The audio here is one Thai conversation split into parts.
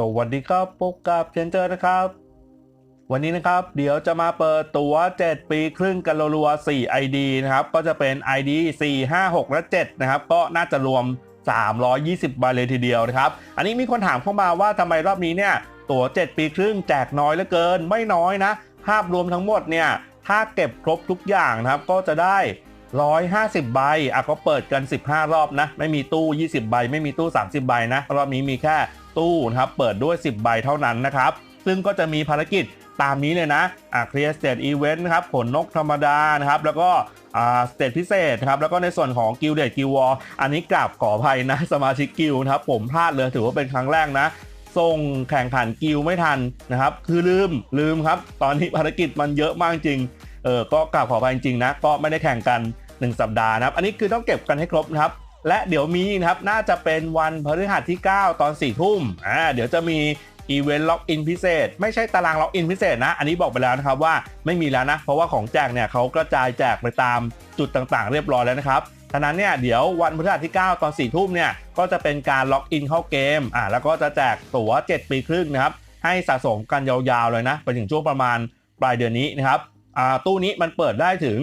สวัสดีครับพบกับเชนเจอร์นะครับ วันนี้นะครับ เดี๋ยวจะมาเปิดตัว 7 ปีครึ่งกันรัวๆ4 ID นะครับ ก็จะเป็น ID 4 5 6 และ 7 นะครับ ก็น่าจะรวม 320 ใบเลยทีเดียวนะครับ อันนี้มีคนถามเข้ามาว่าทำไมรอบนี้เนี่ยตัว 7 ปีครึ่งแจกน้อยเหลือเกิน ไม่น้อยนะ ภาพรวมทั้งหมดเนี่ย ถ้าเก็บครบทุกอย่างนะครับ ก็จะได้150 ใบอะก็เปิดกัน 15 รอบนะ ไม่มีตู้ 20 ใบ ไม่มีตู้ 30 ใบนะ รอบนี้มีแค่ ตู้นะครับเปิดด้วย 10 ใบเท่านั้นนะครับ ซึ่งก็จะมีภารกิจตามนี้เลยนะอะ Clear State Event นะครับผลนกธรรมดานะครับแล้วก็อ่าสเตทพิเศษครับแล้วก็ในส่วนของ Guild Date Guild War อันนี้กราบขออภัยนะสมาชิกกิลนะครับผมพลาดเลยถือว่าเป็นครั้งแรกนะส่งแข่งขันกิลไม่ทันนะครับ คือลืมลืมครับ ตอนนี้ภารกิจมันเยอะมากจริงเออก็กราบขออภัยจริงนะ ก็ไม่ได้แข่งกัน 1 สัปดาห์นะครับ อันนี้คือต้องเก็บกันให้ครบนะครับ และเดี๋ยวมีนะครับน่าจะเป็นวันพฤหัสที่ 9 ตอน4ทุ่มอ่าเดี๋ยวจะมีอีเวนต์ล็อกอินพิเศษ ไม่ใช่ตารางล็อกอินพิเศษนะ อันนี้บอกไปแล้วนะครับว่าไม่มีแล้วนะ เพราะว่าของแจกเนี่ยเขากระจายแจกไปตามจุดต่างๆ เรียบร้อยแล้วนะครับฉะนั้นเนี่ยเดี๋ยววันพฤหัสที่ 9 ตอน4ทุ่มเนี่ยก็จะเป็นการล็อกอินเข้าเกมอ่าแล้วก็จะแจกตั๋ว 7 ปีครึ่งนะครับให้สะสมกันยาวๆเลยนะไปถึงช่วงประมาณปลายเดือนนี้นะครับอ่าตู้นี้มันเปิดได้ถึง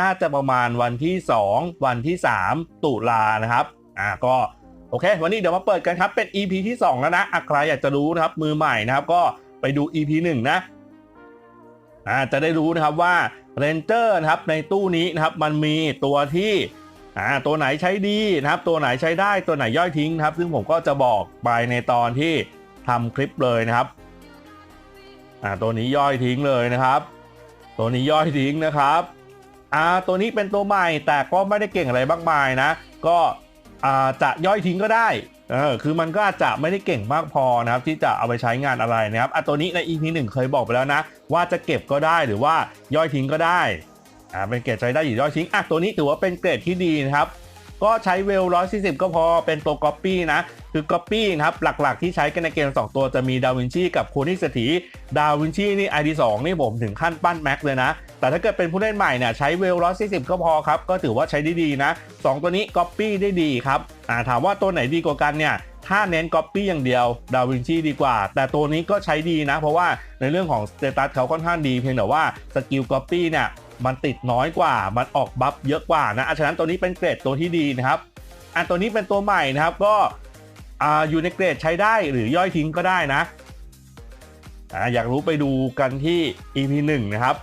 น่าจะประมาณวันที่ 2 วันที่ 3 ตุลานะครับอ่าก็โอเค วันนี้เดี๋ยวมาเปิดกันครับ เป็น EP ที่ 2 แล้วนะใครอยากจะรู้นะครับมือใหม่นะครับ ก็ไปดู EP 1 นะอ่าจะได้รู้นะครับว่า Ranger นะครับในตู้นี้นะครับมันมีตัวที่อ่าตัวไหนใช้ดีนะครับ ตัวไหนใช้ได้ตัวไหนย่อยทิ้งนะครับ ซึ่งผมก็จะบอกไปในตอนที่ทำคลิปเลยนะครับอ่าตัวนี้ย่อยทิ้งเลยนะครับ ตัวนี้ย่อยทิ้งนะครับ อ่าตัวนี้เป็นตัวใหม่แต่ก็ไม่ได้เก่งอะไรมากมายนะ ก็อ่าจะย่อยทิ้งก็ได้เออคือมันก็อาจจะไม่ได้เก่งมากพอนะครับที่จะเอาไปใช้งานอะไรนะครับอะตัวนี้ใน EP 1เคยบอกไปแล้วนะ ว่าจะเก็บก็ได้หรือว่าย่อยทิ้งก็ได้อ่าเป็นเกรดใช้ได้หรือย่อยทิ้งอะตัวนี้ถือว่าเป็นเกรดที่ดีนะครับก็ใช้เวล140ก็พอเป็นตัว Copy นะคือ Copy นะครับหลักๆที่ใช้กันในเกม 2 ตัวจะมีดาวินชีกับโคนิสถีดาวินชีนี่ ID2 นี่ผมถึงขั้นปั้นแม็กเลยนะ แต่ถ้าเกิดเป็นผู้เล่นใหม่เนี่ยใช้เวล140ก็พอครับ ก็ถือว่าใช้ได้ดีนะ 2 ตัวนี้ Copy ได้ดีครับถามว่าตัวไหนดีกว่ากันเนี่ยถ้าเน้น Copy อย่างเดียวดาวินชีดีกว่า แต่ตัวนี้ก็ใช้ดีนะ เพราะว่าในเรื่องของสเตตัสเขาค่อนข้างดีเพียงแต่ว่าสกิล Copy เนี่ยมันติดน้อยกว่า มันออกบัฟเยอะกว่านะฉะนั้นตัวนี้เป็นเกรดตัวที่ดีนะครับอะตัวนี้เป็นตัวใหม่นะครับก็อยู่ในเกรดใช้ได้หรือย่อยทิ้งก็ได้นะออยากรู้ไปดูกันที่ EP 1 นะครับ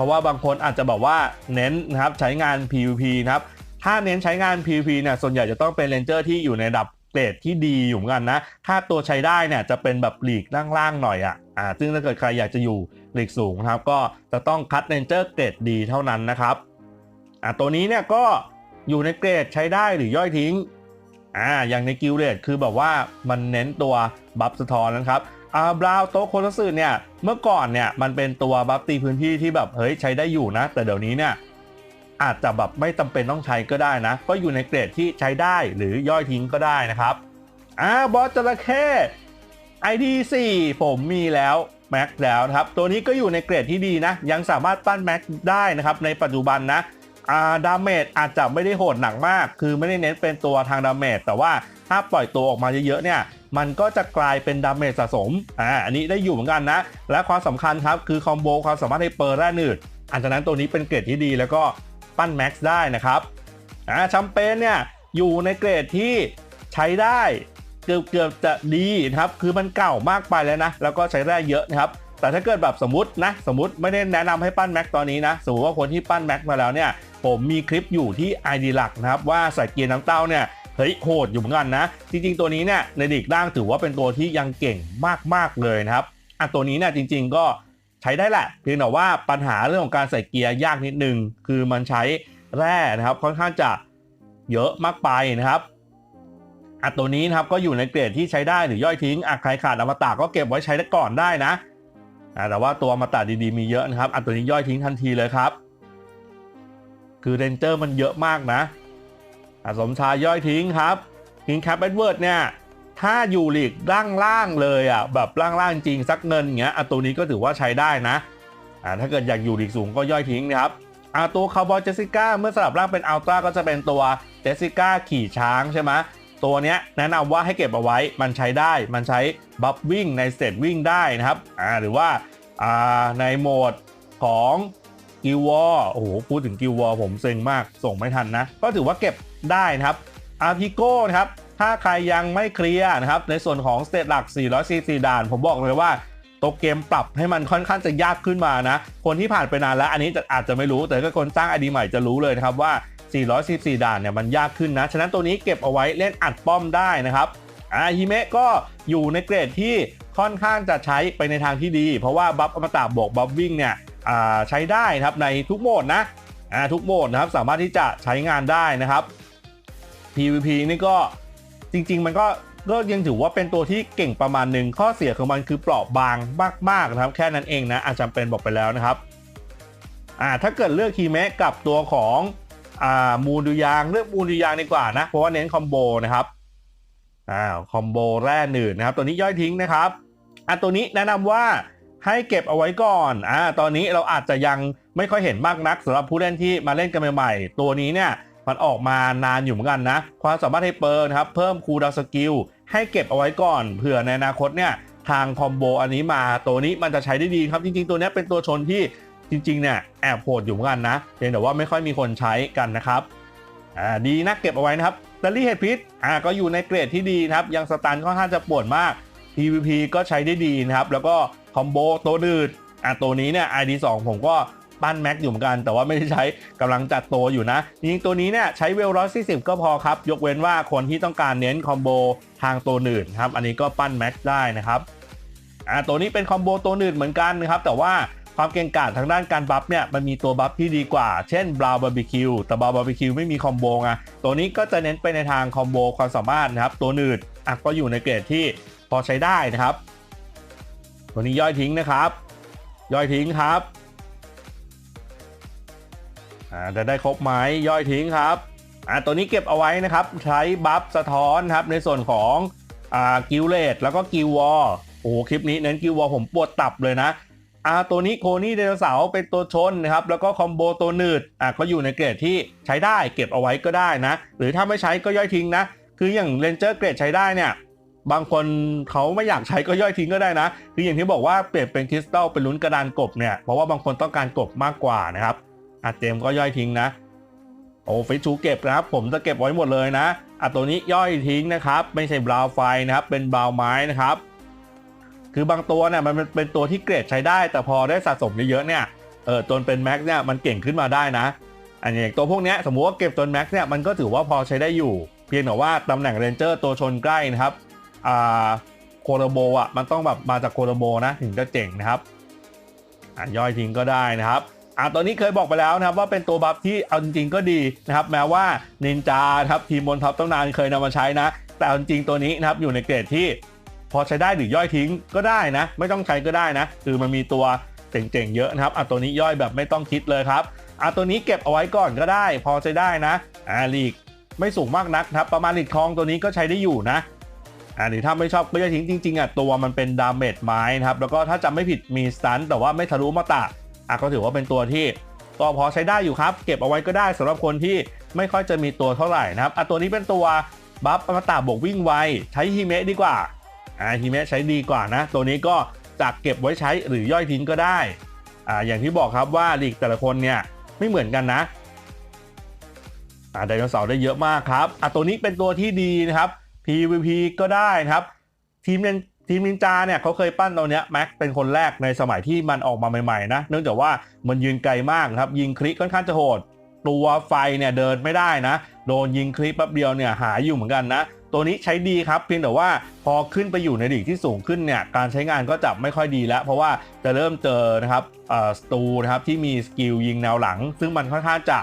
ราะว่าบางคนอาจจะบอกว่าเน้นนะครับใช้งาน PVP นะครับถ้าเน้นใช้งาน PVP เนี่ยส่วนใหญ่จะต้องเป็นเรนเจอร์ที่อยู่ในระดับเกรดที่ดีอยู่เหมือนกันนะ ถ้าตัวใช้ได้เนี่ยจะเป็นแบบหลีกล่างๆหน่อยอะ่ะอ่าซึ่งถ้าเกิดใครอยากจะอยู่หลีกสูงนะครับ ก็จะต้องคัดเรนเจอร์เกรดดีเท่านั้นนะครับอ่าตัวนี้เนี่ยก็อยู่ในเกรดใช้ได้หรือย่อยทิ้งอ่าอย่างในกิลเดตคือแบบว่ามันเน้นตัวบัฟสะท้อนนะครับ อาบราวโต๊ะโคตสึเนี่ยเมื่อก่อนเนี่ยมันเป็นตัวบัฟตีพื้นที่ที่แบบเฮ้ยใช้ได้อยู่นะ แต่เดี๋ยวนี้เนี่ยอาจจะแบบไม่จำเป็นต้องใช้ก็ได้นะ ก็อยู่ในเกรดที่ใช้ได้หรือย่อยทิ้งก็ได้นะครับอ่าบอสจระเข้ ID 4ผมมีแล้วแม็กแล้วนะครับ ตัวนี้ก็อยู่ในเกรดที่ดีนะ ยังสามารถปั้นแม็กได้นะครับ ในปัจจุบันนะอ่าดาเมจอาจจะไม่ได้โหดหนักมาก คือไม่ได้เน้นเป็นตัวทางดาเมจแต่ว่าถ้าปล่อยตัวออกมาเยอะๆเนี่ย มันก็จะกลายเป็นดาเมจสะสมอ่าอันนี้ได้อยู่เหมือนกันนะ และความสำคัญครับคือคอมโบความสามารถในเปอร์แร่หนืดอันจากนั้นตัวนี้เป็นเกรดที่ดีแล้วก็ปั้นแม็กซ์ได้นะครับอ่าแชมเปญเนี่ยอยู่ในเกรดที่ใช้ได้เกือบเกือบจะดีนะครับคือมันเก่ามากไปแล้วนะ แล้วก็ใช้แร่เยอะนะครับแต่ถ้าเกิดแบบสมมตินะสมมติไม่ได้แนะนำให้ปั้นแม็กตอนนี้นะสมมติว่าคนที่ปั้นแม็กมาแล้วเนี่ยผมมีคลิปอยู่ที่ ID หลักนะครับว่าใส่เกียร์น้ำเต้าเนี่ย เฮ้ยโหดอยู่เหมือนกันนะ จริงๆตัวนี้เนี่ยในดีกล่างถือว่าเป็นตัวที่ยังเก่งมากๆเลยนะครับอะตัวนี้เนี่ยจริง ๆ ก็ใช้ได้แหละ เพียงแต่ว่าปัญหาเรื่องของการใส่เกียร์ยากนิดนึง คือมันใช้แร่นะครับค่อนข้างจะเยอะมากไปนะครับอะตัวนี้นะครับก็อยู่ในเกรดที่ใช้ได้หรือย่อยทิ้งอะใครขาดอมตะก็เก็บไว้ใช้ได้ก่อนได้นะอะแต่ว่าตัวอมตะดีๆมีเยอะนะครับอะตัวนี้ย่อยทิ้งทันทีเลยครับ คือเรนเจอร์มันเยอะมากนะอะ สมชายย่อยทิ้งครับคิงแคปเอ็ดเวิร์ดเนี่ยถ้าอยู่หลีกล่างๆเลยอะแบบล่างๆจริงสักเงินอย่างเงี้ยอะตัวนี้ก็ถือว่าใช้ได้นะอ่าถ้าเกิดอยากอยู่หลีกสูงก็ย่อยทิ้งนะครับอ่าตัวคาร์บอยเจสิก้าเมื่อสลับร่างเป็นอัลตร้าก็จะเป็นตัวเจสิก้าขี่ช้างใช่ไหมตัวเนี้ยแนะนำว่าให้เก็บเอาไว้มันใช้ได้มันใช้บัฟวิ่งในสเตตวิ่งได้นะครับอ่าหรือว่าอ่าในโหมดของ กิววอโอ้โหพูดถึงกิววอผมเซ็งมากส่งไม่ทันนะ ก็ถือว่าเก็บได้นะครับอาร์พิโก้นะครับถ้าใครยังไม่เคลียร์นะครับในส่วนของสเตตหลัก 444 ด่าน ผมบอกเลยว่าตัวเกมปรับให้มันค่อนข้างจะยากขึ้นมานะ คนที่ผ่านไปนานแล้ว อันนี้อาจจะไม่รู้ แต่ก็คนสร้างไอดีใหม่จะรู้เลยนะครับว่า 444 ด่านเนี่ยมันยากขึ้นนะ ฉะนั้นตัวนี้เก็บเอาไว้เล่นอัดป้อมได้นะครับอาฮิเมะก็อยู่ในเกรดที่ค่อนข้างจะใช้ไปในทางที่ดี เพราะว่าบัฟอมตะบวกบัฟวิ่งเนี่ย ใช้ได้นะครับในทุกโหมดนะทุกโหมดนะครับสามารถที่จะใช้งานได้นะครับ PVP นี่ก็จริง ๆ มันก็ก็ยังถือว่าเป็นตัวที่เก่งประมาณหนึ่งข้อเสียของมันคือเปราะบางมากๆนะครับ แค่นั้นเองนะอาจจำเป็นบอกไปแล้วนะครับอ่าถ้าเกิดเลือกคีเมะกับตัวของอ่ามูดูยางเลือกมูดูยางดีกว่านะเพราะว่าเน้นคอมโบนะครับอ่าคอมโบแร่หนืดนะครับ ตัวนี้ย่อยทิ้งนะครับอ่าตัวนี้แนะนำว่า ให้เก็บเอาไว้ก่อนอ่าตอนนี้เราอาจจะยังไม่ค่อยเห็นมากนักสำหรับผู้เล่นที่มาเล่นกันใหม่ๆ ตัวนี้เนี่ยมันออกมานานอยู่เหมือนกันนะ ความสามารถไฮเปอร์นะครับ เพิ่มคูลดาวสกิลให้เก็บเอาไว้ก่อนเผื่อในอนาคตเนี่ยทางคอมโบอันนี้มาตัวนี้มันจะใช้ได้ดีครับจริง ๆ ตัวนี้เป็นตัวชนที่จริงๆเนี่ยแอบโหดอยู่เหมือนกันนะเพียงแต่ว่าไม่ค่อยมีคนใช้กันนะครับอ่าดีนะเก็บเอาไว้นะครับดัลลี่เฮดพิษอ่าก็อยู่ในเกรดที่ดีนะครับยังสตันค่อนข้างจะปวดมาก PVP ก็ใช้ได้ดีนะครับแล้วก็ คอมโบตัวดืดอะตัวนี้เนี่ย ID2 ผมก็ปั้นแม็กอยู่เหมือนกัน แต่ว่าไม่ได้ใช้กำลังจัดโตวอยู่นะจริงตัวนี้เนี่ยใช้เวลร้อยสี่สิบก็พอครับ ยกเว้นว่าคนที่ต้องการเน้นคอมโบทางตัวหนืดครับอันนี้ก็ปั้นแม็กได้นะครับอ่าตัวนี้เป็นคอมโบตัวหนืดเหมือนกันนะครับแต่ว่าความเก่งกาจทางด้านการบัฟเนี่ยมันมีตัวบัฟที่ดีกว่า เช่นบราวบาร์บีคิวแต่บราวบาร์บีคิวไม่มีคอมโบไงตัวนี้ก็จะเน้นไปในทางคอมโบความสามารถนะครับตัวหนืดอะก็อยู่ในเกรดที่พอใช้ได้นะครับ ตัวนี้ย่อยทิ้งนะครับ ย่อยทิ้งครับอาจะได้ครบไหมย่อยทิ้งครับตัวนี้เก็บเอาไว้นะครับ ใช้บัฟสะท้อนครับในส่วนของอกิลเลตแล้วก็กิลวอลโอ้โคลิปนี้เน้นกิลวอลผมปวดตับเลยนะอาตัวนี้โคนี่ไดโนเสาร์เป็นตัวชนนะครับ แล้วก็คอมโบตัวหนืดอ่าก็อยู่ในเกรดที่ใช้ได้เก็บเอาไว้ก็ได้นะ หรือถ้าไม่ใช้ก็ย่อยทิ้งนะ คืออย่างเรนเจอร์เกรดใช้ได้เนี่ย บางคนเขาไม่อยากใช้ก็ย่อยทิ้งก็ได้นะคืออย่างที่บอกว่าเปลี่ยนเป็นคริสตัลเป็นลุ้นกระดานกบเนี่ยเพราะว่าบางคนต้องการกบมากกว่านะครับอาเจมก็ย่อยทิ้งนะโอ้ฟิชูเก็บนะครับ ผมจะเก็บไว้หมดเลยนะอะตัวนี้ย่อยทิ้งนะครับ ไม่ใช่บราวไฟนะครับ เป็นบราวไม้นะครับ คือบางตัวเนี่ยมันเป็นตัวที่เกรดใช้ได้ แต่พอได้สะสมเยอะๆเนี่ยเออจนเป็นแม็กเนี่ยมันเก่งขึ้นมาได้นะอันนี้ตัวพวกนี้สมมุติว่าเก็บจนแม็กเนี่ยมันก็ถือว่าพอใช้ได้อยู่ เพียงแต่ว่าตำแหน่งเรนเจอร์ตัวชนใกล้นะครับ อ่าโคโรโบอะมันต้องแบบมาจากโคโรโบนะถึงจะเจ๋งนะครับอะย่อยทิ้งก็ได้นะครับอะตอนนี้เคยบอกไปแล้วนะครับว่าเป็นตัวบัฟที่เอาจริงๆก็ดีนะครับ แม้ว่านินจาครับทีมบนท็อปต้องนานเคยนำมาใช้นะ แต่เอาจริงๆตัวนี้นะครับอยู่ในเกรดที่พอใช้ได้หรือย่อยทิ้งก็ได้นะ ไม่ต้องใช้ก็ได้นะ คือมันมีตัวเจ๋งๆเยอะนะครับอะตัวนี้ย่อยแบบไม่ต้องคิดเลยครับอะตัวนี้เก็บเอาไว้ก่อนก็ได้ พอใช้ได้นะอ่าลีกไม่สูงมากนักนะครับประมาณลีกทองตัวนี้ก็ใช้ได้อยู่นะ อ่าหรือถ้าไม่ชอบก็จะทิ้งจริงๆอะตัวมันเป็นดาเมจไม้นะครับแล้วก็ถ้าจำไม่ผิดมีสตันแต่ว่าไม่ทะลุมาตะอะก็ถือว่าเป็นตัวที่ก็พอใช้ได้อยู่ครับ เก็บเอาไว้ก็ได้สำหรับคนที่ไม่ค่อยจะมีตัวเท่าไหร่นะครับอะตัวนี้เป็นตัวบัฟอมตะบวกวิ่งไวใช้ฮิเมะดีกว่าอ่าฮิเมะใช้ดีกว่านะ ตัวนี้ก็จะเก็บไว้ใช้หรือย่อยทิ้งก็ได้อ่าอย่างที่บอกครับว่าลีกแต่ละคนเนี่ยไม่เหมือนกันนะอ่าไดโนเสาร์ได้เยอะมากครับอะตัวนี้เป็นตัวที่ดีนะครับ PVP ก็ได้นะครับ ทีมเนทีมนินจาเนี่ยเขาเคยปั้นตัวเนี้ยแม็กเป็นคนแรกในสมัยที่มันออกมาใหม่ๆนะเนื่องจากว่ามันยืนไกลมากครับ ยิงคลิกค่อนข้างจะโหด ตัวไฟเนี่ยเดินไม่ได้นะ โดนยิงคลิปแป๊บเดียวเนี่ยหายอยู่เหมือนกันนะตัวนี้ใช้ดีครับเพียงแต่ว่าพอขึ้นไปอยู่ในลีกที่สูงขึ้นเนี่ยการใช้งานก็จะไม่ค่อยดีแล้ว เพราะว่าจะเริ่มเจอนะครับอ่อสตูนะครับที่มีสกิลยิงแนวหลัง ซึ่งมันค่อนข้างจะ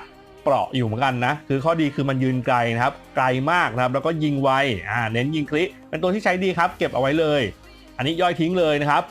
เปราะอยู่เหมือนกันนะ คือข้อดีคือมันยืนไกลนะครับ ไกลมากนะครับ แล้วก็ยิงไวอ่าเน้นยิงคลิปเป็นตัวที่ใช้ดีครับ เก็บเอาไว้เลย อันนี้ย่อยทิ้งเลยนะครับ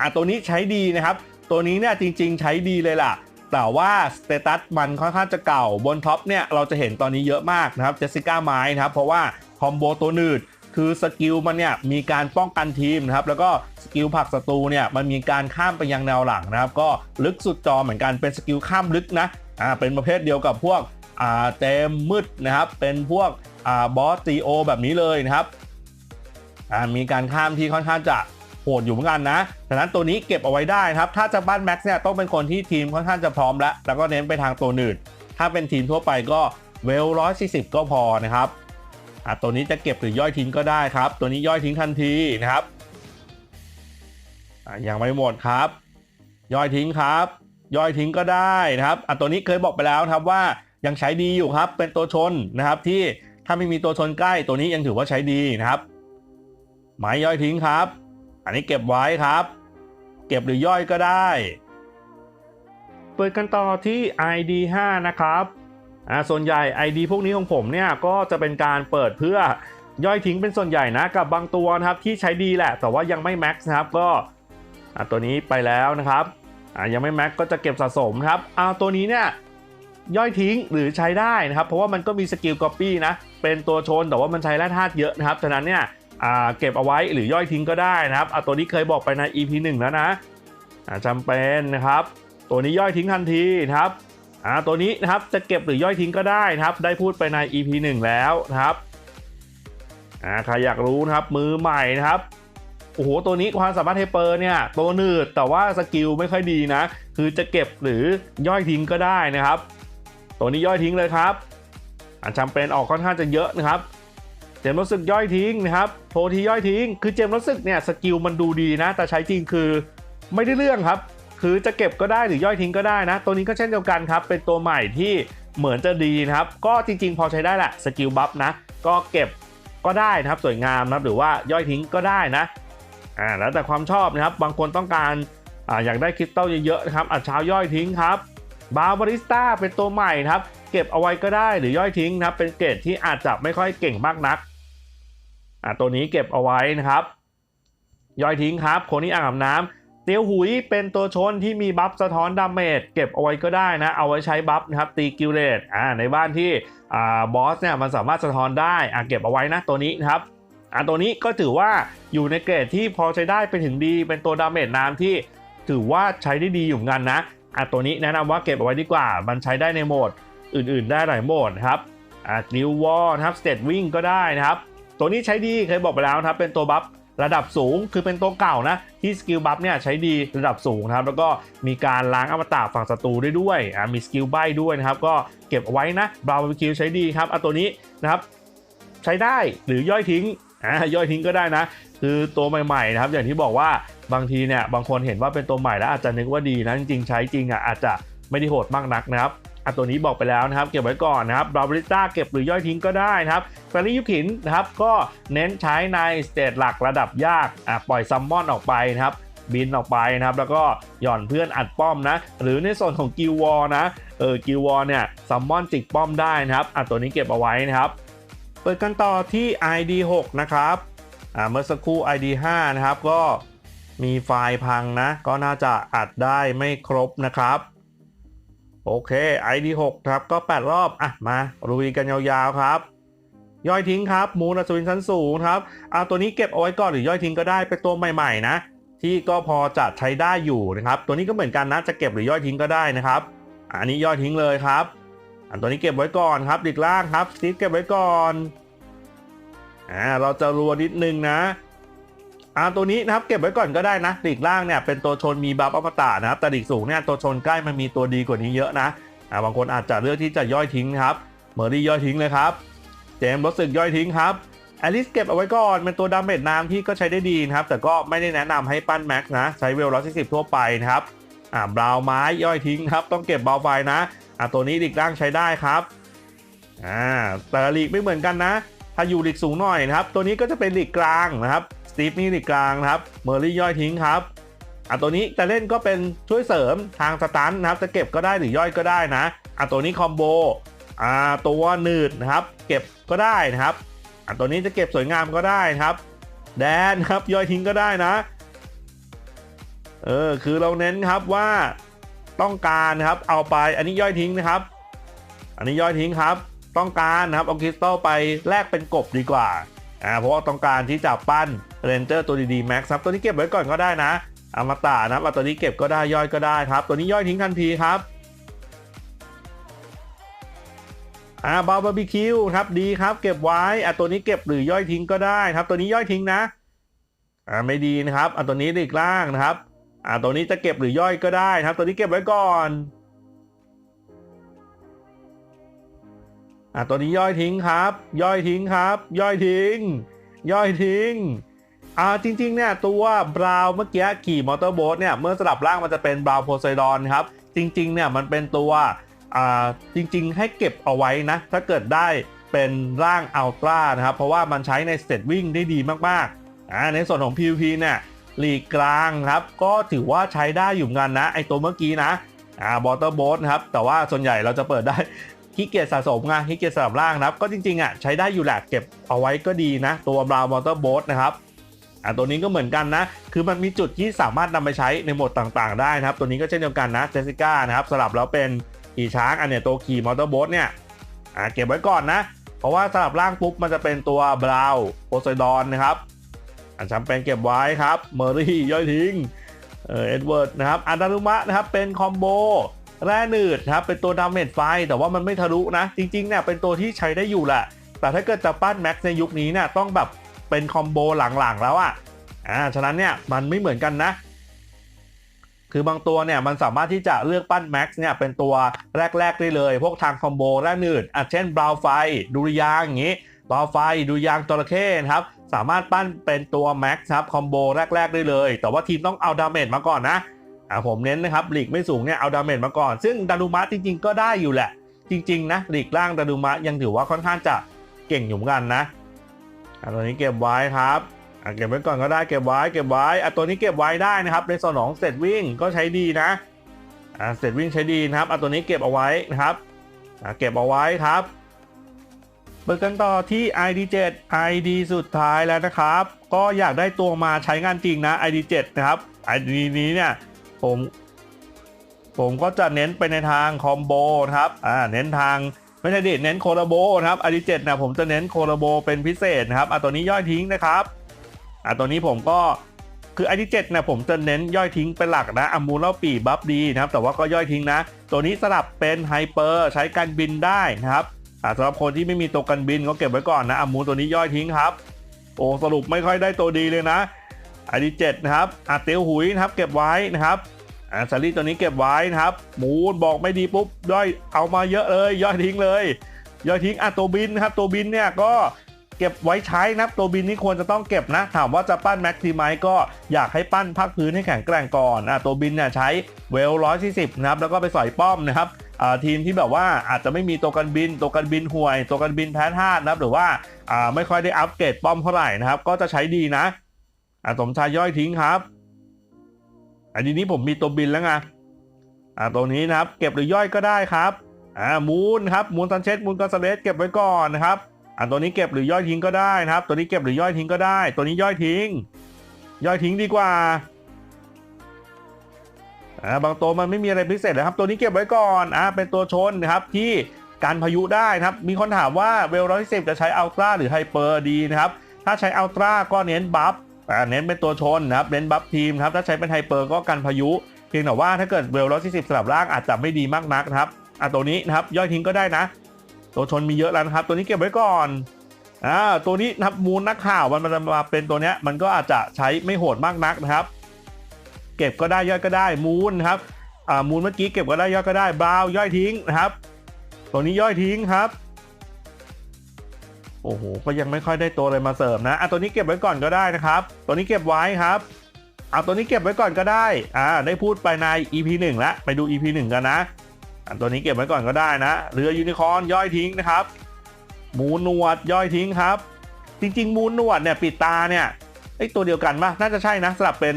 อ่าตัวนี้ใช้ดีนะครับ ตัวนี้เนี่ยจริง ๆ ใช้ดีเลยล่ะแต่ว่าสเตตัสมันค่อนข้างจะเก่าบนท็อปเนี่ยเราจะเห็นตอนนี้เยอะมากนะครับเจสสิก้าไม้นะครับ เพราะว่าคอมโบตัวหนืดคือสกิลมันเนี่ยมีการป้องกันทีมนะครับแล้วก็สกิลผลักศัตรูเนี่ยมันมีการข้ามไปยังแนวหลังนะครับ ก็ลึกสุดจอเหมือนกันเป็นสกิลข้ามลึกนะ อ่าเป็นประเภทเดียวกับพวกอ่าเต็มมืดนะครับเป็นพวกอ่าบอสตีโอแบบนี้เลยนะครับอ่ามีการข้ามที่ค่อนข้างจะโหดอยู่เหมือนกันนะดังนั้นตัวนี้เก็บเอาไว้ได้ครับ ถ้าจะบ้านแม็กซ์เนี่ยต้องเป็นคนที่ทีมค่อนข้างจะพร้อมแล้ว แล้วก็เน้นไปทางตัวหนืดถ้าเป็นทีมทั่วไปก็เวลร้อยสี่สิบก็พอนะครับอ่าตัวนี้จะเก็บหรือย่อยทิ้งก็ได้ครับ ตัวนี้ย่อยทิ้งทันทีนะครับอ่ายังไม่หมดครับ ย่อยทิ้งครับ ย่อยทิ้งก็ได้นะครับอะตัวนี้เคยบอกไปแล้วครับว่ายังใช้ดีอยู่ครับ เป็นตัวชนนะครับที่ถ้าไม่มีตัวชนใกล้ตัวนี้ยังถือว่าใช้ดีนะครับไม้ย่อยทิ้งครับ อันนี้เก็บไว้ครับ เก็บหรือย่อยก็ได้เปิดกันต่อที่ ID 5 นะครับอ่าส่วนใหญ่ ID พวกนี้ของผมเนี่ยก็จะเป็นการเปิดเพื่อย่อยทิ้งเป็นส่วนใหญ่นะกับบางตัวนะครับที่ใช้ดีแหละ แต่ว่ายังไม่แม็กซ์นะครับก็อ่าตัวนี้ไปแล้วนะครับ อ่ายังไม่แม็กก็จะเก็บสะสมครับเอาตัวนี้เนี่ยย่อยทิ้งหรือใช้ได้นะครับ เพราะว่ามันก็มีสกิลก๊อปปี้นะ เป็นตัวชนแต่ว่ามันใช้แร่ธาตุเยอะนะครับ ฉะนั้นเนี่ยอ่าเก็บเอาไว้หรือย่อยทิ้งก็ได้นะครับเอาตัวนี้เคยบอกไปใน EP 1 แล้วนะอ่าจำเป็นนะครับ ตัวนี้ย่อยทิ้งทันทีนะครับอ่าตัวนี้นะครับจะเก็บหรือย่อยทิ้งก็ได้นะครับ ได้พูดไปใน EP 1 แล้วนะครับอ่าใครอยากรู้นะครับมือใหม่นะครับ โอ้โห ตัวนี้ความสามารถเฮเปอร์เนี่ยตัวหนืดแต่ว่าสกิลไม่ค่อยดีนะ คือจะเก็บหรือย่อยทิ้งก็ได้นะครับ ตัวนี้ย่อยทิ้งเลยครับอ่าจำเป็นออกค่อนข้างจะเยอะนะครับเจมส์รู้สึกย่อยทิ้งนะครับโททีย่อยทิ้ง คือเจมส์รู้สึกเนี่ยสกิลมันดูดีนะ แต่ใช้จริงคือไม่ได้เรื่องครับ คือจะเก็บก็ได้หรือย่อยทิ้งก็ได้นะ ตัวนี้ก็เช่นเดียวกันครับ เป็นตัวใหม่ที่เหมือนจะดีนะครับ ก็จริง ๆ พอใช้ได้แหละสกิลบัฟนะ ก็เก็บก็ได้นะครับสวยงามนะครับหรือว่าย่อยทิ้งก็ได้นะ อ่าแล้วแต่ความชอบนะครับ บางคนต้องการอ่าอยากได้คริสตัลเยอะๆนะครับอัดเช้าย่อยทิ้งครับบาบาริสต้าเป็นตัวใหม่นะครับ เก็บเอาไว้ก็ได้หรือย่อยทิ้งนะครับ เป็นเกรดที่อาจจะไม่ค่อยเก่งมากนักอ่าตัวนี้เก็บเอาไว้นะครับ ย่อยทิ้งครับคนนี้อ่างอาบน้ำเตียวหุยเป็นตัวชนที่มีบัฟสะท้อนดาเมจเก็บเอาไว้ก็ได้นะ เอาไว้ใช้บัฟนะครับตีกิลเลตอ่าในบ้านที่อ่าบอสเนี่ยมันสามารถสะท้อนได้อ่าเก็บเอาไว้นะตัวนี้นะครับ อ่าตัวนี้ก็ถือว่าอยู่ในเกรดที่พอใช้ได้ไปถึงดีเป็นตัวดาเมจน้ำที่ถือว่าใช้ได้ดีอยู่กันนะอ่าตัวนี้แนะนำว่าเก็บเอาไว้ดีกว่า มันใช้ได้ในโหมดอื่นๆ ได้หลายโหมดนะครับอ่านิววอลนะครับสเตตวิ่งก็ได้นะครับ ตัวนี้ใช้ดีเคยบอกไปแล้วนะครับ เป็นตัวบัฟระดับสูงคือเป็นตัวเก่านะ ที่สกิลบัฟเนี่ยใช้ดีระดับสูงนะครับ แล้วก็มีการล้างอมตะฝั่งศัตรูได้ด้วยอ่ามีสกิลใบด้วยนะครับ ก็เก็บเอาไว้นะบราวน์คิวใช้ดีครับเอาตัวนี้นะครับ ใช้ได้หรือย่อยทิ้ง อ่าย่อยทิ้งก็ได้นะ คือตัวใหม่ๆนะครับ อย่างที่บอกว่าบางทีเนี่ยบางคนเห็นว่าเป็นตัวใหม่แล้วอาจจะนึกว่าดีนะจริงๆใช้จริงอะอาจจะไม่ได้โหดมากนักนะครับอะตัวนี้บอกไปแล้วนะครับ เก็บไว้ก่อนนะครับบราบริต้าเก็บหรือย่อยทิ้งก็ได้นะครับแฟรี่ยุคินนะครับก็เน้นใช้ในสเตจหลักระดับยากอะปล่อยซัมมอนออกไปนะครับบินออกไปนะครับ แล้วก็หย่อนเพื่อนอัดป้อมนะ หรือในส่วนของกิววอนะเออกิววอเนี่ยซัมมอนจิกป้อมได้นะครับอะตัวนี้เก็บเอาไว้นะครับ เปิดกันต่อที่ ID 6นะครับเมื่อสักครู่ ID 5นะครับก็มีไฟล์พังนะ ก็น่าจะอัดได้ไม่ครบนะครับ โอเค ID 6ครับก็ 8 รอบ อะ มาลุยกันยาวๆครับย่อยทิ้งครับมูนอัศวินชั้นสูงครับเอาตัวนี้เก็บเอาไว้ก่อนหรือย่อยทิ้งก็ได้เป็นตัวใหม่ๆนะ ที่ก็พอจะใช้ได้อยู่นะครับ ตัวนี้ก็เหมือนกันนะจะเก็บหรือย่อยทิ้งก็ได้นะครับ อันนี้ย่อยทิ้งเลยครับ อันตัวนี้เก็บไว้ก่อนครับดิกล่างครับสตีฟเก็บไว้ก่อนอ่าเราจะรัวนิดนึงนะอ่าตัวนี้นะครับเก็บไว้ก่อนก็ได้นะดิกล่างเนี่ยเป็นตัวชนมีบัฟอมตะนะครับแต่ดิกสูงเนี่ยตัวชนใกล้มันมีตัวดีกว่านี้เยอะนะอ่าบางคนอาจจะเลือกที่จะย่อยทิ้งครับเมอร์รี่ย่อยทิ้งเลยครับ เจมส์รู้สึกย่อยทิ้งครับอลิสเก็บเอาไว้ก่อนเป็นตัวดาเมจน้ำที่ก็ใช้ได้ดีนะครับ แต่ก็ไม่ได้แนะนำให้ปั้นแม็กซ์นะ ใช้เวลร้อยสิบทั่วไปนะครับอ่าบราวไม้ย่อยทิ้งครับ ต้องเก็บบราวไฟนะ อ่าตัวนี้ดิกล่างใช้ได้ครับอ่าแต่ละลีกไม่เหมือนกันนะ ถ้าอยู่ลีกสูงหน่อยนะครับ ตัวนี้ก็จะเป็นลีกกลางนะครับสตีฟนี่ลีกกลางนะครับเมอร์รี่ย่อยทิ้งครับอะตัวนี้จะเล่นก็เป็นช่วยเสริมทางสตันนะครับ จะเก็บก็ได้หรือย่อยก็ได้นะอะตัวนี้คอมโบอ่าตัวหนืดนะครับ เก็บก็ได้นะครับอะตัวนี้จะเก็บสวยงามก็ได้นะครับ แดนครับย่อยทิ้งก็ได้นะเออคือเราเน้นครับว่า ต้องการนะครับเอาไปอันนี้ย่อยทิ้งนะครับ อันนี้ย่อยทิ้งครับ ต้องการนะครับเอาคริสตัลไปแลกเป็นกบดีกว่าอ่าเพราะว่าต้องการที่จะปั้นเรนเจอร์ตัวดีๆแม็กซ์ครับตัวนี้เก็บไว้ก่อนก็ได้นะอมตะนะครับเอาตัวนี้เก็บก็ได้ย่อยก็ได้ครับ ตัวนี้ย่อยทิ้งทันทีครับอ่าบาร์บีคิวครับดีครับ เก็บไว้อะตัวนี้เก็บหรือย่อยทิ้งก็ได้ครับ ตัวนี้ย่อยทิ้งนะอ่าไม่ดีนะครับอะตัวนี้อีกล่างนะครับ อ่าตัวนี้จะเก็บหรือย่อยก็ได้ครับ ตัวนี้เก็บไว้ก่อนอ่าตัวนี้ย่อยทิ้งครับ ย่อยทิ้งครับ ย่อยทิ้ง ย่อยทิ้งอ่าจริงๆเนี่ยตัวบราวเมื่อกี้ขี่มอเตอร์โบ๊ทเนี่ยเมื่อสลับร่างมันจะเป็นบราวโพไซดอนครับ จริงๆเนี่ยมันเป็นตัวอ่าจริงๆ ให้เก็บเอาไว้นะ ถ้าเกิดได้เป็นร่างอัลตร้านะครับ เพราะว่ามันใช้ในสเตตวิ่งได้ดีมากๆอ่าในส่วนของ PVP เนี่ย ลีกกลางครับ ก็ถือว่าใช้ได้อยู่เหมือนนะ ไอตัวเมื่อกี้นะอ่าบอเตอร์โบ๊ทนะครับ แต่ว่าส่วนใหญ่เราจะเปิดได้ขี้เกียจสะสมไงขี้เกียจสลับร่างนะครับ ก็จริงๆอะใช้ได้อยู่แหละเก็บเอาไว้ก็ดีนะ ตัวบราวน์มอเตอร์โบ๊ทนะครับอ่าตัวนี้ก็เหมือนกันนะ คือมันมีจุดที่สามารถนำไปใช้ในโหมดต่างๆ ได้นะครับ ตัวนี้ก็เช่นเดียวกันนะเจสสิก้านะครับสลับแล้วเป็นขี่ช้างอันเนี้ยตัวขี่มอเตอร์โบ๊ทเนี่ยอ่าเก็บไว้ก่อนนะ เพราะว่าสลับร่างปุ๊บมันจะเป็นตัวบราวโพไซดอนนะครับ อันจำเป็นเก็บไว้ครับเมอรี่ย่อยทิ้งเออเอ็ดเวิร์ดนะครับอันดารุมะนะครับเป็นคอมโบแร่หนืดนะครับเป็นตัวดาเมจไฟ แต่ว่ามันไม่ทะลุนะ จริงๆเนี่ยเป็นตัวที่ใช้ได้อยู่แหละ แต่ถ้าเกิดจะปั้นแม็กซ์ในยุคนี้เนี่ยต้องแบบเป็นคอมโบหลังๆแล้วอะอ่าฉะนั้นเนี่ยมันไม่เหมือนกันนะ คือบางตัวเนี่ยมันสามารถที่จะเลือกปั้นแม็กซ์เนี่ยเป็นตัวแรก ๆ ได้เลย พวกทางคอมโบแรกนืดอะเช่นบราวไฟดูริยางอย่างงี้บราวไฟดูริยางจระเข้นะครับ สามารถปั้นเป็นตัวแม็กซ์ครับคอมโบแรก ๆ ได้เลย แต่ว่าทีมต้องเอาดาเมจมาก่อนนะอ่าผมเน้นนะครับหลีกไม่สูงเนี่ยเอาดาเมจมาก่อน ซึ่งดารุมะจริง ๆ ก็ได้อยู่แหละ จริง ๆ นะหลีกล่างดารุมะยังถือว่าค่อนข้างจะเก่งอยู่เหมือนกันนะอ่าตัวนี้เก็บไว้ครับอ่าเก็บไว้ก่อนก็ได้เก็บไว้เก็บไว้อ่าตัวนี้เก็บไว้ได้นะครับ ในสนองเสร็จวิ่งก็ใช้ดีนะอ่าเสร็จวิ่งใช้ดีนะครับอ่าตัวนี้เก็บเอาไว้นะครับอ่าเก็บเอาไว้ครับ ปิดกันต่อที่ ID7 ID สุดท้ายแล้วนะครับ ก็อยากได้ตัวมาใช้งานจริงนะ ID7 นะครับ ID นี้เนี่ยผมผมก็จะเน้นไปในทางคอมโบนะครับอ่าเน้นทางไม่ใช่ดิเน้นโคลาโบนะครับอดีเจ็ดนะผมจะเน้นโคลาโบเป็นพิเศษนะครับอ่าตัวนี้ย่อยทิ้งนะครับอ่าตัวนี้ผมก็คืออดีเจ็ดนะผมจะเน้นย่อยทิ้งเป็นหลักนะอามูลเล่าปีบัฟดีนะครับแต่ว่าก็ย่อยทิ้งนะ ตัวนี้สลับเป็นไฮเปอร์ใช้การบินได้นะครับ สำหรับคนที่ไม่มีตัวกันบินก็เก็บไว้ก่อนนะอามูลตัวนี้ย่อยทิ้งครับ โอ้สรุปไม่ค่อยได้ตัวดีเลยนะอดีเจ็ดนะครับอาเตียวหุยนะครับ เก็บไว้นะครับอ่าซารีตัวนี้เก็บไว้นะครับ หมูบอกไม่ดีปุ๊บย่อยเอามาเยอะเลยย่อยทิ้งเลย ย่อยทิ้งอะตัวบินนะครับตัวบินเนี่ยก็เก็บไว้ใช้นะครับตัวบินนี่ควรจะต้องเก็บนะ ถามว่าจะปั้นแม็กซีไหมก็อยากให้ปั้นภาคพื้นให้แข็งแกร่งก่อนอะตัวบินเนี่ยใช้เวลร้อยสี่สิบนะครับแล้วก็ไปสอยป้อมนะครับ ทีมที่แบบว่าอาจจะไม่มีตัวกันบิน ตัวกันบินห่วย ตัวกันบินแพ้ธาตุนะครับหรือว่าอ่าไม่ค่อยได้อัปเกรดป้อมเท่าไหร่นะครับ ก็จะใช้ดีนะอ่าสมชายย่อยทิ้งครับอันนี้ผมมีตัวบินแล้วไงอ่าตัวนี้นะครับ เก็บหรือย่อยก็ได้ครับอ่ามูนครับมูนซันเชสมูนกาสเลสเก็บไว้ก่อนนะครับอ่าตัวนี้เก็บหรือย่อยทิ้งก็ได้นะครับ ตัวนี้เก็บหรือย่อยทิ้งก็ได้ ตัวนี้ย่อยทิ้ง ย่อยทิ้งดีกว่า อ่าบางตัวมันไม่มีอะไรพิเศษเลยครับ ตัวนี้เก็บไว้ก่อนอ่าเป็นตัวชนนะครับที่การพายุได้นะครับ มีคนถามว่าเวลร้อยสิบจะใช้อัลตร้าหรือไฮเปอร์ดีนะครับ ถ้าใช้อัลตร้าก็เน้นบัฟอ่าเน้นเป็นตัวชนนะครับ เน้นบัฟทีมครับ ถ้าใช้เป็นไฮเปอร์ก็กันพายุ เพียงแต่ว่าถ้าเกิดเวลร้อยสิบสลับร่างอาจจะไม่ดีมากนักนะครับ อะตัวนี้นะครับย่อยทิ้งก็ได้นะ ตัวชนมีเยอะแล้วนะครับ ตัวนี้เก็บไว้ก่อนอ่าตัวนี้นะครับมูลนักข่าวมันมันมาเป็นตัวเนี้ยมันก็อาจจะใช้ไม่โหดมากนักนะครับ เก็บก็ได้ย่อยก็ได้มูนครับอ่ามูลเมื่อกี้เก็บก็ได้ย่อยก็ได้บราวย่อยทิ้งนะครับ ตัวนี้ย่อยทิ้งครับโอ้โหก็ยังไม่ค่อยได้ตัวอะไรมาเสริมนะอะตัวนี้เก็บไว้ก่อนก็ได้นะครับ ตัวนี้เก็บไว้ครับเอาตัวนี้เก็บไว้ก่อนก็ได้อ่าได้พูดไปใน EP 1แล้วไปดู EP 1 กันนะอะตัวนี้เก็บไว้ก่อนก็ได้นะเรือยูนิคอร์นย่อยทิ้งนะครับหมูนวดย่อยทิ้งครับ จริงๆมูนนวดเนี่ยปิดตาเนี่ยไอตัวเดียวกันปะน่าจะใช่นะสลับเป็น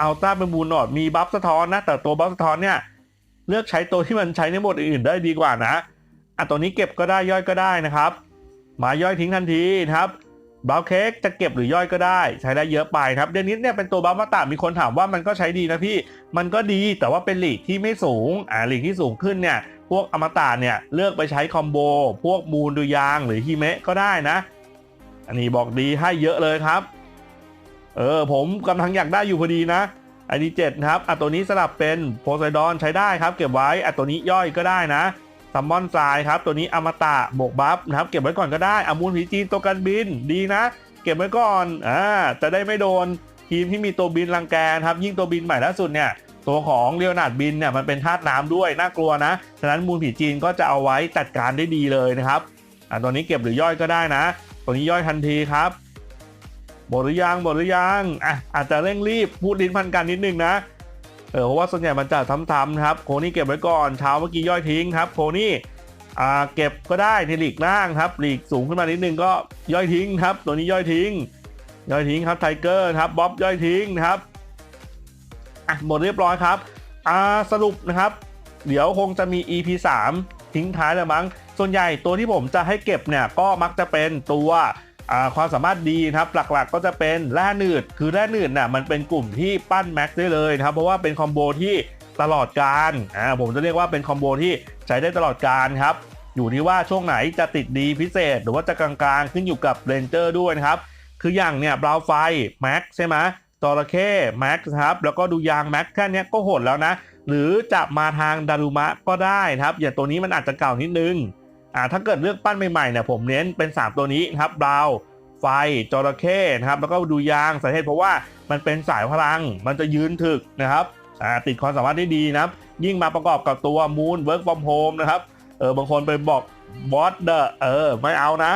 อัลต้าเป็นมูนหนวดมีบัฟสะท้อนนะ แต่ตัวบัฟสะท้อนเนี่ยเลือกใช้ตัวที่มันใช้ในโหมดอื่นได้ดีกว่านะอะตัวนี้เก็บก็ได้ย่อยก็ได้นะครับ มาย่อยทิ้งทันทีนะครับบราวน์เค้กจะเก็บหรือย่อยก็ได้ ใช้ได้เยอะไปครับเดนิสเนี่ยเป็นตัวบัฟมาตามีคนถามว่ามันก็ใช้ดีนะพี่ มันก็ดีแต่ว่าเป็นหลีกที่ไม่สูงอ่าหลีกที่สูงขึ้นเนี่ยพวกอมตะเนี่ยเลือกไปใช้คอมโบพวกมูลดูยางหรือฮิเมะก็ได้นะ อันนี้บอกดีให้เยอะเลยครับ เออผมกำลังอยากได้อยู่พอดีนะ อันนี้เจ็ดนะครับอะตัวนี้สลับเป็นโพไซดอนใช้ได้ครับ เก็บไว้อะตัวนี้ย่อยก็ได้นะซัมมอนทรายครับ ตัวนี้อมตะบวกบัฟนะครับ เก็บไว้ก่อนก็ได้อามูลผีจีนตัวกันบินดีนะ เก็บไว้ก่อนอ่าจะได้ไม่โดนทีมที่มีตัวบินรังแกนครับ ยิ่งตัวบินใหม่ล่าสุดเนี่ยตัวของเรียวนาดบินเนี่ยมันเป็นธาตุน้ำด้วยน่ากลัวนะ ฉะนั้นมูลผีจีนก็จะเอาไว้จัดการได้ดีเลยนะครับอ่าตัวนี้เก็บหรือย่อยก็ได้นะ ตัวนี้ย่อยทันทีครับ หมดหรือยังหมดหรือยังอะอาจจะเร่งรีบพูดลิ้นพันกันนิดนึงนะเออเพราะว่าส่วนใหญ่มันจะซ้ำๆครับโคนี่เก็บไว้ก่อนเช้าเมื่อกี้ย่อยทิ้งครับโคนี่อ่าเก็บก็ได้ในหลีกล่างครับหลีกสูงขึ้นมานิดนึงก็ย่อยทิ้งครับ ตัวนี้ย่อยทิ้ง ย่อยทิ้งครับไทเกอร์ครับบ๊อบย่อยทิ้งนะครับอะหมดเรียบร้อยครับอ่าสรุปนะครับ เดี๋ยวคงจะมี EP 3 ทิ้งท้ายแล้วมั้ง ส่วนใหญ่ตัวที่ผมจะให้เก็บเนี่ยก็มักจะเป็นตัว ความสามารถดีนะครับหลักๆก็จะเป็นแร่หนืดคือแร่หนืดน่ะมันเป็นกลุ่มที่ปั้นแม็กซ์ได้เลยนะครับเพราะว่าเป็นคอมโบที่ตลอดการอ่าผมจะเรียกว่าเป็นคอมโบที่ใช้ได้ตลอดการครับอยู่ที่ว่าช่วงไหนจะติดดีพิเศษ หรือว่าจะกลางๆ ขึ้นอยู่กับเรนเจอร์ด้วยนะครับ คืออย่างเนี่ยบราวไฟแม็กใช่ไหมจระเข้แม็กครับแล้วก็ดูยางแม็กแค่นี้ก็โหดแล้วนะ หรือจะมาทางดารุมะก็ได้นะครับ อย่างตัวนี้มันอาจจะเก่านิดนึง อ่าถ้าเกิดเลือกปั้นใหม่ๆเนี่ยผมเน้นเป็น 3 ตัวนี้นะครับบราวไฟจระเข้นะครับแล้วก็ดูยางสาเหตุเพราะว่ามันเป็นสายพลังมันจะยืนถึกนะครับอ่าติดความสามารถได้ดีนะครับ ยิ่งมาประกอบกับตัวมูนเวิร์กฟอร์มโฮมนะครับเออบางคนไปบอกบอสเดอเออไม่เอานะ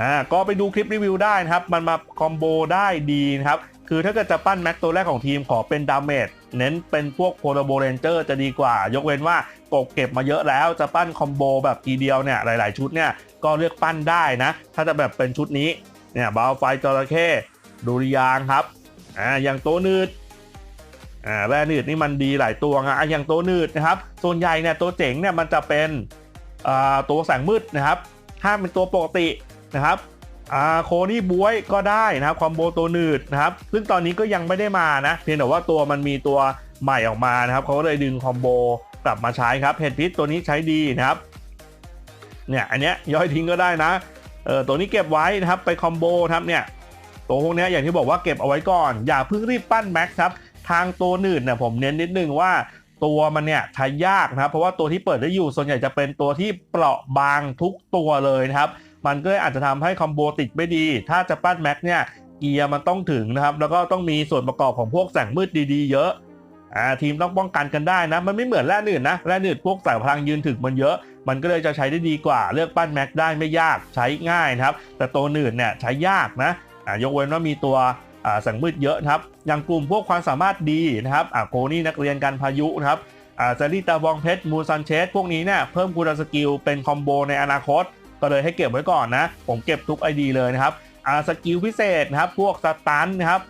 อ่าก็ไปดูคลิปรีวิวได้นะครับ มันมาคอมโบได้ดีนะครับ คือถ้าเกิดจะปั้นแม็กตัวแรกของทีมขอเป็นดาเมจเน้นเป็นพวกโคโรโบเรนเจอร์จะดีกว่า ยกเว้นว่าตกเก็บมาเยอะแล้วจะปั้นคอมโบแบบทีเดียวเนี่ยหลาย ๆ ชุดเนี่ยก็เลือกปั้นได้นะ ถ้าจะแบบเป็นชุดนี้เนี่ยบาวไฟจระเข้ดูริยางครับอ่าอย่างตัวนืดอ่าแร่นืดนี่มันดีหลายตัวนะอะอย่างตัวนืดนะครับส่วนใหญ่เนี่ยตัวเจ๋งเนี่ยมันจะเป็นอ่าตัวแสงมืดนะครับถ้าเป็นตัวปกตินะครับ อ่าโคนี่บวยก็ได้นะครับคอมโบตัวหนืดนะครับซึ่งตอนนี้ก็ยังไม่ได้มานะ เพียงแต่ว่าตัวมันมีตัวใหม่ออกมานะครับเขาก็เลยดึงคอมโบกลับมาใช้ครับเห็ดพิษตัวนี้ใช้ดีนะครับเนี่ยอันเนี้ยย่อยทิ้งก็ได้นะเออตัวนี้เก็บไว้นะครับไปคอมโบครับเนี่ยตัวพวกเนี้ยอย่างที่บอกว่าเก็บเอาไว้ก่อน อย่าเพิ่งรีบปั้นแม็กครับทางตัวหนืดเนี่ยผมเน้นนิดนึงว่าตัวมันเนี่ยใช้ยากนะครับเพราะว่าตัวที่เปิดได้อยู่ส่วนใหญ่จะเป็นตัวที่เปราะบางทุกตัวเลยนะครับ มันก็อาจจะทำให้คอมโบติดไม่ดี ถ้าจะปั้นแม็กเนี่ยเกียร์มันต้องถึงนะครับ แล้วก็ต้องมีส่วนประกอบของพวกแสงมืดดีๆ เยอะอ่าทีมต้องป้องกันกันได้นะ มันไม่เหมือนแร่อื่นนะแร่อื่นพวกสายพลังยืนถึงมันเยอะ มันก็เลยจะใช้ได้ดีกว่าเลือกปั้นแม็กได้ไม่ยากใช้ง่ายนะครับ แต่ตัวอื่นเนี่ยใช้ยากนะอ่ายกเว้นว่ามีตัวอ่าแสงมืดเยอะนะครับ อย่างกลุ่มพวกความสามารถดีนะครับอ่าโคนี่นักเรียนการพายุนะครับอ่าซาริตาวองเพชรมูซันเชสพวกนี้เนี่ยเพิ่มคูณสกิลเป็นคอมโบในอนาคต ก็เลยให้เก็บไว้ก่อนนะ ผมเก็บทุก ID เลยนะครับอ่าสกิลพิเศษนะครับ พวกสตันนะครับ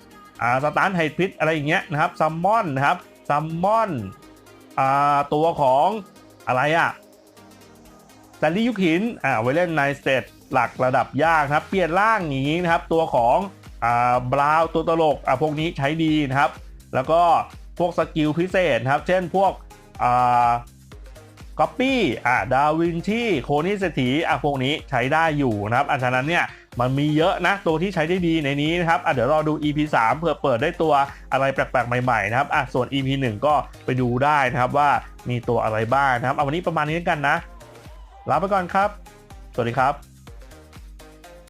อ่าสตันไฮพิษอะไรอย่างเงี้ยนะครับซัมมอนนะครับซัมมอนอ่าตัวของอะไรอะแซลลี่ยุคหินอ่าไว้เล่นในสเตตหลักระดับยากนะครับเปลี่ยนร่างอย่างงี้นะครับ ตัวของอ่าบราวตัวตลกอ่าพวกนี้ใช้ดีนะครับ แล้วก็พวกสกิลพิเศษนะครับ เช่นพวกอ่า ก๊อปปี้อ่าดาวินชีโคนิสถีอะพวกนี้ใช้ได้อยู่นะครับอันฉะนั้นเนี่ยมันมีเยอะนะตัวที่ใช้ได้ดีในนี้นะครับอะเดี๋ยวรอดู EP 3เผื่อเปิดได้ตัวอะไรแปลกๆ ใหม่ๆนะครับอะส่วน EP 1 ก็ไปดูได้นะครับว่ามีตัวอะไรบ้างนะครับเอาวันนี้ประมาณนี้แล้วกันนะลาไปก่อนครับ สวัสดีครับ